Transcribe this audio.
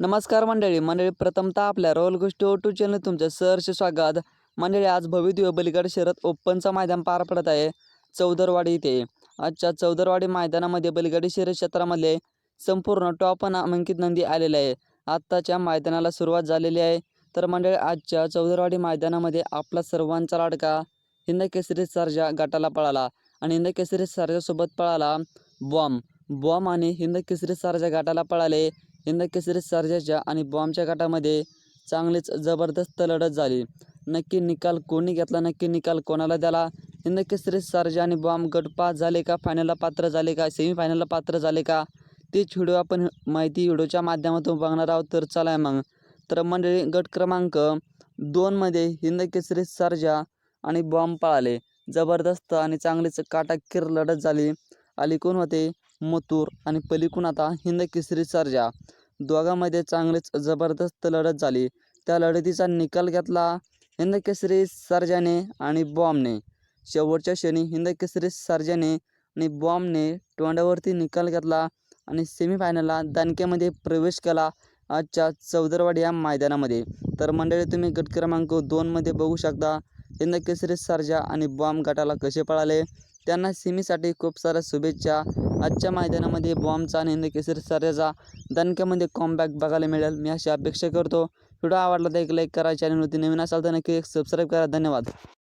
नमस्कार मंडळी. मंडळी प्रथमतः आपल्या रोल गोष्टी ओ टू चॅनल तुमचं सहर्ष स्वागत. मंडळी आज भव्यदिव्य बलिगड शरद ओपनचं मैदान पार पडत आहे. चौदरवाडी इथे. आजच्या चौदरवाडी मैदानामध्ये बलिगडी शर्यत क्षेत्रामध्ये संपूर्ण टॉप नामांकित नंदी आलेल्या आहे. आत्ताच्या मैदानाला सुरुवात झालेली आहे. तर मंडळी आजच्या चौदरवाडी मैदानामध्ये आपला सर्वांचा लाडका हिंद केसरी सर्जा गटाला पळाला आणि हिंद केसरी सर्जासोबत पळाला बॉम्ब बॉम्ब आणि हिंद केसरी सर्जा गटाला पळाले. हिंदकेसरी सर्जाच्या आणि बॉम्बच्या गटामध्ये चांगलीच जबरदस्त लढत झाली. नक्की निकाल कोणी घेतला? नक्की निकाल कोणाला द्याला? हिंदकेसरी सर्जा आणि बॉम्ब गट पास झाले का? फायनलला पात्र झाले का? सेमीफायनलला पात्र झाले का? तेच व्हिडिओ आपण माहिती व्हिडिओच्या माध्यमातून बघणार आहोत. तर चला मग. तर मंडळी गट क्रमांक दोनमध्ये हिंद केसरी सर्जा आणि बॉम्ब पळाले. जबरदस्त आणि चांगलीच काटाकीर लढत झाली. आली कोण होते. मथुर आणि पलीकडून आता हिंद केसरी सर्जा. दोघांमध्ये चांगलीच जबरदस्त लढत झाली. त्या लढतीचा निकाल घेतला हिंद केसरी सर्जाने आणि बॉम्बने शेवटच्या क्षणी हिंद केसरी सर्जाने आणि बॉम्बने तोंडावरती निकाल घेतला आणि सेमीफायनलला दणक्यामध्ये प्रवेश केला आजच्या चौदरवाडी या मैदानामध्ये. तर मंडळी तुम्ही गट क्रमांक दोनमध्ये बघू शकता हिंद केसरी सर्जा आणि बॉम्ब गटाला कसे पळाले. त्यांना सिमीसाठी खूप साऱ्या शुभेच्छा. आजच्या मैदानामध्ये बॉम्बचा आणि हिंद केसरी दणक्यामध्ये कॉमबॅक बघायला मिळेल. मी अशी अपेक्षा करतो. व्हिडिओ आवडला तर एक लाईक करा. चॅनलवरती नवीन असाल तर नक्की एक सबस्क्राईब करा. धन्यवाद.